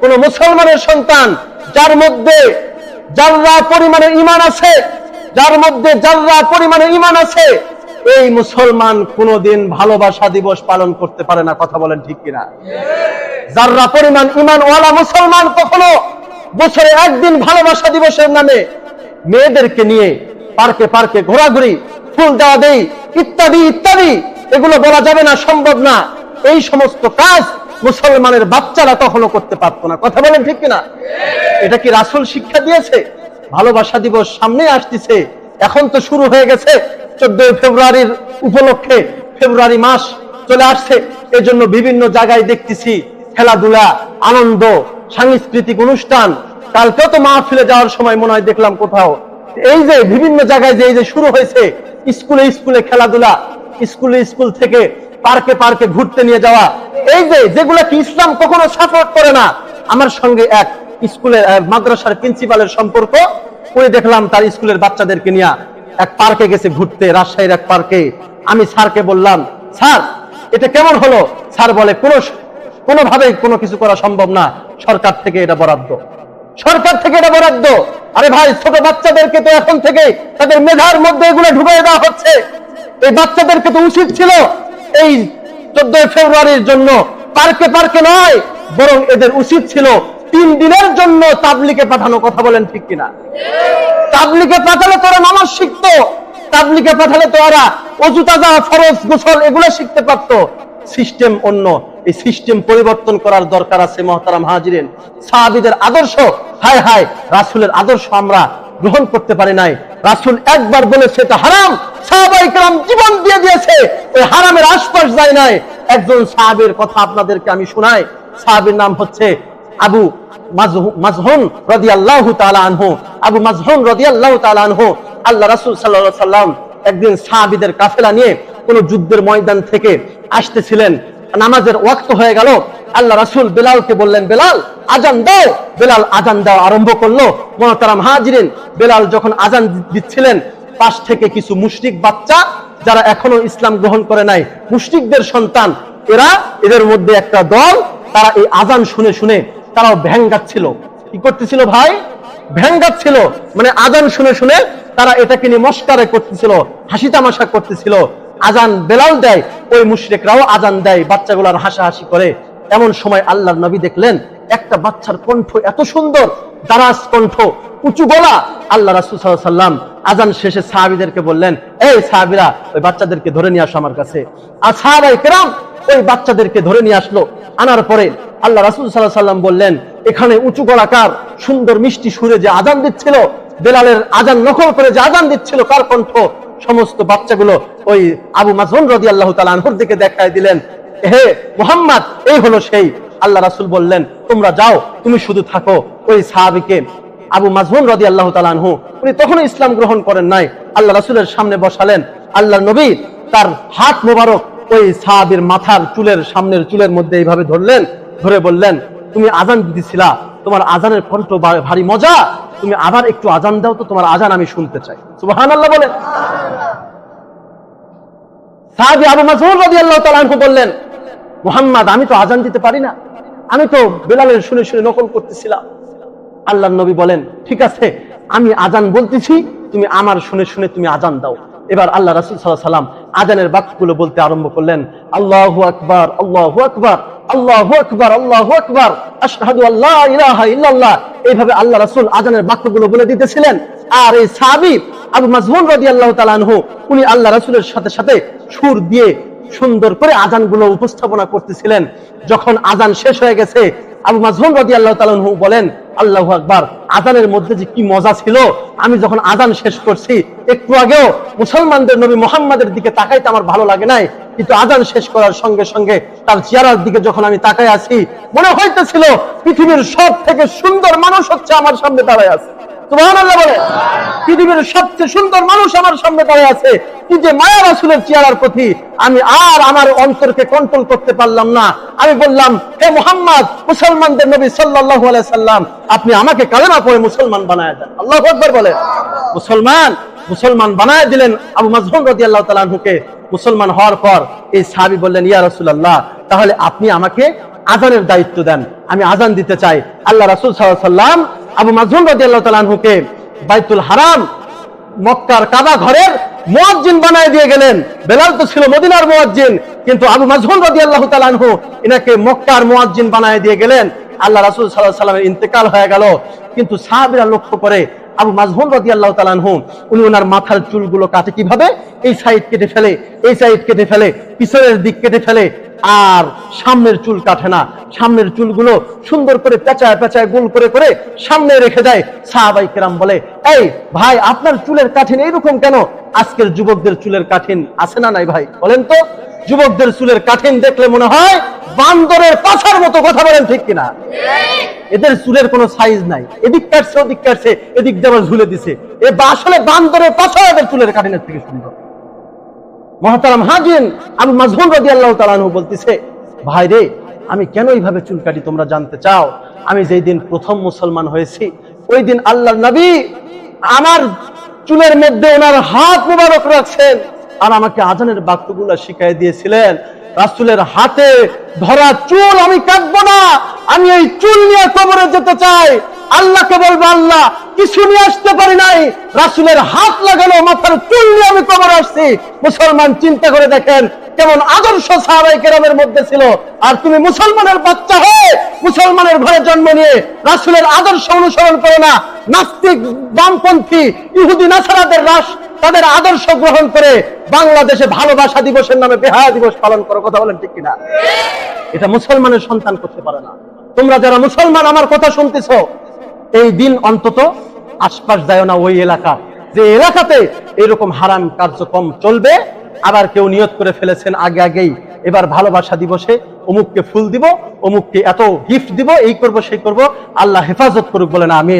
কোন মুসলমানের সন্তান, যার মধ্যে যাররা পরিমাণে ইমান আছে, যার মধ্যে যাররা পরিমাণে ইমান আছে, এই মুসলমান কোনদিন ভালোবাসা দিবস পালন করতে পারে না, কথা বলেন ঠিক কিনা? যাররা পরিমাণ ইমান ওয়ালা মুসলমান কখনো বছরে একদিন ভালোবাসা দিবসের নামে মেয়েদেরকে নিয়ে পার্কে পার্কে ঘোরাঘুরি, ফুল দেওয়া দেই, ইত্যাদি ইত্যাদি, এগুলো বলা যাবে না, সম্ভব না। এই সমস্ত কাজ মুসলমানের বাচ্চারা কখনো করতে পারতো না। কথা বলেন ঠিক কিনা? এটা কি রাসুল শিক্ষা দিয়েছে? ভালোবাসা দিবস সামনে আসতেছে। এখন তো শুরু হয়ে গেছে। চোদ্দই ফেব্রুয়ারির উপলক্ষে ফেব্রুয়ারি মাস চলে আসছে। এজন্য বিভিন্ন জায়গায় দেখতেছি খেলাধুলা, আনন্দ, সাংস্কৃতিক অনুষ্ঠান। কালকেও তো মাহফিলে যাওয়ার সময় মনে হয় দেখলাম কোথাও। এই যে বিভিন্ন জায়গায় যে এই যে শুরু হয়েছে, স্কুলে স্কুলে খেলাধুলা, স্কুলে স্কুল থেকে পার্কে পার্কে ঘুরতে নিয়ে যাওয়া এই যে, যেগুলা কি ইসলাম কখনো সাপোর্ট করে না, আমার সঙ্গে এক স্কুলের মাদ্রাসার প্রিন্সিপালের সম্পর্ক করে দেখলাম তার স্কুলের বাচ্চাদেরকে নিয়ে এক পার্কে গেছে ঘুরতে, রাজশাহীর এক পার্কে। আমি স্যারকে বললাম, স্যার, এটা কেমন হলো? স্যার বলে, কোনো কোনোভাবে কোনো কিছু করা সম্ভব না। সরকার থেকে এটা বরাদ্দ। সরকার থেকে এটা বরাদ্দ? আরে ভাই, ছোট বাচ্চাদেরকে তো এখন থেকে তাদের মেধার মধ্যে এগুলো ঢুকিয়ে দেওয়া হচ্ছে। এই বাচ্চাদেরকে তো উচিত ছিল এই চোদ্দই ফেব্রুয়ারির জন্য পার্কে পার্কে নয়, বরং এদের উচিত ছিল তিন দিনের জন্য তাবলিকে পাঠানো কথা বলেন ঠিক কিনা? তাবলিকে পাঠালে তোরা নামাজ শিখতো তাবলিকে পাঠালে তো ওরা অজু, তাজা, ফরজ, গোসল এগুলো শিখতে পারতো। সিস্টেম অন্য, এই সিস্টেম পরিবর্তন করার দরকার আছে মহতারাম হাজিরেন। সাহাবিদের আদর্শ, হায় হায়, রাসুলের আদর্শ আমরা গ্রহণ করতে পারি নাই। রাসুল একবার বলেছে এটা হারাম, সাহাবাই কালাম জীবন দিয়ে দিয়েছে, ওই হারামের আশপাশ যায় নাই। একজন সাহাবের কথা আপনাদেরকে আমি শোনাই। সাহাবের নাম হচ্ছে আবু মাজহুন রাদিয়াল্লাহু তাআলা আনহু। আবু তাআলা আনহু, আল্লাহ রাসূল সাল্লাম একদিন সাহাবীদের কাফেলা নিয়ে কোন যুদ্ধের ময়দান থেকে আসতেছিলেন। নামাজের ওয়াক্ত হয়ে গেল আল্লাহ রাসূল বেলালকে বললেন, বেলাল, আজান দাও। বেলাল আজান দেওয়া আরম্ভ করল। মহতারাম হাজিরিন, বেলাল যখন আজান দিচ্ছিলেন, পাশ থেকে কিছু মুশরিক বাচ্চা যারা এখনও ইসলাম গ্রহণ করে নাই, মুশরিকদের সন্তান, এরা এদের মধ্যে একটা দল, তারা এই আজান শুনে শুনে তারাও ভ্যাঙ্গাচ্ছিল কি করতেছিল ভাই? ভ্যাঙ্গাচ্ছিল মানে আজান শুনে শুনে তারা এটাকে নিয়ে মস্কারে করতেছিল হাসি তামাশা করতেছিল। আজান বেলাল দেয়, ওই মুশরিকরাও আজান দেয়, বাচ্চাগুলার হাসাহাসি করে। এমন সময় আল্লাহর নবী দেখলেন, একটা বাচ্চার কণ্ঠ এত সুন্দর, দারাজ কণ্ঠ, উঁচু গলা। আল্লাহ রাসূল সাল্লাল্লাহু আলাইহি সাল্লাম আজান শেষে সাহাবীদেরকে বললেন, এই সাহাবীরা, ওই বাচ্চাদেরকে ধরে নিয়ে আসো আমার কাছে। আর সাহাবাই কেরাম ওই বাচ্চাদেরকে ধরে নিয়ে আসলো। আনার পরে আল্লাহ রাসুল আলাইহি সাল্লাম বললেন, এখানে উঁচু গলাকার সুন্দর মিষ্টি সুরে যে আজান দিচ্ছিল, বেলালের আজান নকল করে যে আজান দিচ্ছিল, কার কণ্ঠ? সমস্ত বাচ্চাগুলো ওই আবু মাজুন রদি আল্লাহ তালানহুর দিকে দেখায় দিলেন। হে মোহাম্মদ, এই হলো সেই। আল্লাহ রাসুল বললেন, তোমরা যাও, তুমি শুধু থাকো। ওই সাহাবিকে আবু মাজহুন রদি আল্লাহ তালানহু উনি তখনও ইসলাম গ্রহণ করেন নাই। আল্লাহ রাসুলের সামনে বসালেন আল্লাহ নবী তার হাত মোবারক ওই সাহাবির মাথার চুলের সামনের চুলের মধ্যে এইভাবে ধরলেন, ধরে বললেন, তুমি আজান দিতেছিলা, তোমার আজানের কণ্ঠ বা- ভারী মজা, তুমি আবার একটু আজান দাও তো তোমার আজান আমি শুনতে চাই। সুবহান আল্লাহ বলেন। সাহাবি আবু মাসউদ রাদিয়াল্লাহু তাআলা আনহু বললেন মুহাম্মদ, আমি তো আজান দিতে পারি না। আমি তো বেলালের শুনে শুনে নকল করতেছিলাম। আল্লাহর নবী বলেন, ঠিক আছে, আমি আজান বলতেছি, তুমি আমার শুনে শুনে তুমি আজান দাও। এবার আল্লাহ রাসূল আলাইহি সাল্লাম আজানের বাক্যগুলো বলতে আরম্ভ করলেন, আল্লাহু আকবার আল্লাহু আকবার আল্লাহু আকবার, আল্লাহু আশহাদু আল্লা ইলাহা ইল্লাল্লাহ। এইভাবে আল্লাহ আজানের বাক্যগুলো বলে দিতেছিলেন। আর এই সাহাবী আবু রাদিয়াল্লাহু তাআলা আনহু, উনি আল্লাহ রাসূলের সাথে সাথে সুর দিয়ে সুন্দর করে আজানগুলো উপস্থাপনা করতেছিলেন। যখন আজান শেষ হয়ে গেছে, আবু মাজহুম রাদিয়াল্লাহু তাআলা আনহু বলেন, আল্লাহু আকবার। আজানের মধ্যে যে কি মজা ছিল, আমি যখন আজান শেষ করছি, একটু আগেও মুসলমানদের নবী মুহাম্মাদের দিকে তাকাইতে আমার ভালো লাগে নাই। কিন্তু আজান শেষ করার সঙ্গে সঙ্গে তার চেয়ারার দিকে যখন আমি তাকাই আছি, মনে হইতেছিল পৃথিবীর সব থেকে সুন্দর মানুষ হচ্ছে আমার সামনে দাঁড়ায় আছে। পৃথিবীর সবচেয়ে সুন্দর মানুষ আমার সামনে দাঁড়িয়ে আছে। মায়া রাসুলের চেহারার প্রতি, আমি আর আমার অন্তরকে কন্ট্রোল করতে পারলাম না। আমি বললাম, হে মোহাম্মদ, মুসলমানদের নবী সাল্লাল্লাহু সাল্লাম, আপনি আমাকে কালেমা পড়ে মুসলমান বানায় দেন। আল্লাহু বলে। মুসলমান মুসলমান বানায় দিলেন আবু মাজহুম রাদিয়াল্লাহু তাআলা আনহুকে। মুসলমান হওয়ার পর এই সাহাবী বললেন, ইয়া রাসূলুল্লাহ, তাহলে আপনি আমাকে আজানের দায়িত্ব দেন। আমি আজান দিতে চাই। আল্লাহ রাসুল সাল্লাম আবু মাজুন রাজি আল্লাহ তালানহুকে বাইতুল হারাম, মক্কার কাদা ঘরের মুয়াজ্জিন বানায় দিয়ে গেলেন। বেলাল তো ছিল মদিনার মোয়াজ্জিন, কিন্তু আবু মাজহুন রাদিয়াল্লাহু তাআলা আনহু এনাকে মক্কার মোয়াজ্জিন বানায় দিয়ে গেলেন। আল্লাহ রাসুল আলাইহি সাল্লামের ইন্তেকাল হয়ে গেল। কিন্তু সাহাবীরা লক্ষ্য করে আবু মাজহুন রাদিয়াল্লাহু তাআলা আনহু, উনি ওনার মাথার চুলগুলো কাটে কীভাবে? এই সাইড কেটে ফেলে, এই সাইড কেটে ফেলে, পিছনের দিক কেটে ফেলে, আর সামনের চুল কাটে না। সামনের চুলগুলো সুন্দর করে পেঁচায় পেঁচায় গোল করে করে সামনে রেখে দেয়, সাহাবাই কেরাম বলে, এই ভাই, আপনার চুলের কাঠিন এইরকম কেন? আজকের যুবকদের চুলের কাঠিন আছে না নাই ভাই? বলেন তো, যুবকদের চুলের কাঠিন দেখলে মনে হয় বান্দরের পাছার মতো কথা বলেন ঠিক কিনা? এদের চুলের কোনো সাইজ নাই। এদিক কাটছে, ওদিক কাটছে, এদিক দিয়ে ঝুলে দিছে। এ বা আসলে বান্দরের পাছা এদের চুলের কাঠিনের থেকে সুন্দর। মহাতারাম হাজিন আমি মাজহুল রাজি আল্লাহ তালানহু বলতেছে, ভাই রে, আমি কেন এইভাবে চুল কাটি তোমরা জানতে চাও? আমি যেই দিন প্রথম মুসলমান হয়েছি, ওই দিন আল্লাহ নবী আমার চুলের মধ্যে ওনার হাত মুবারক রাখছেন আর আমাকে আজানের বাক্যগুলো শিখাই দিয়েছিলেন, রাসুলের হাতে ধরা চুল আমি কাটবো না, আমি এই চুল নিয়ে কবরে যেতে চাই আল্লাহকে বলব, আল্লাহ, কিছু নিয়ে আসতে পারি নাই। রাসুলের হাত লাগানো, মাথার চুল নিয়ে আমি কবর আসছি। মুসলমান চিন্তা করে দেখেন, কেমন আদর্শ সাহাবাই কেরামের মধ্যে ছিল। আর তুমি মুসলমানের বাচ্চা হয়ে মুসলমানের ঘরে জন্ম নিয়ে রাসুলের আদর্শ অনুসরণ করো না। নাস্তিক, বামপন্থী, ইহুদি, নাসারাদের রাস, তাদের আদর্শ গ্রহণ করে বাংলাদেশে ভালোবাসা দিবসের নামে বেহায়া দিবস পালন করো। কথা বলেন ঠিক কিনা? এটা মুসলমানের সন্তান করতে পারে না। তোমরা যারা মুসলমান, আমার কথা শুনতেছ এই দিন অন্তত আশপাশ যায় না ওই এলাকা। যে এলাকাতে এরকম হারাম কার্যক্রম চলবে, আবার কেউ নিয়ত করে ফেলেছেন আগে আগেই। এবার ভালোবাসা দিবসে অমুককে ফুল দিব, অমুককে এত গিফট দিব, এই করব, সেই করব। আল্লাহ হেফাজত করুক বলেন, আমিন।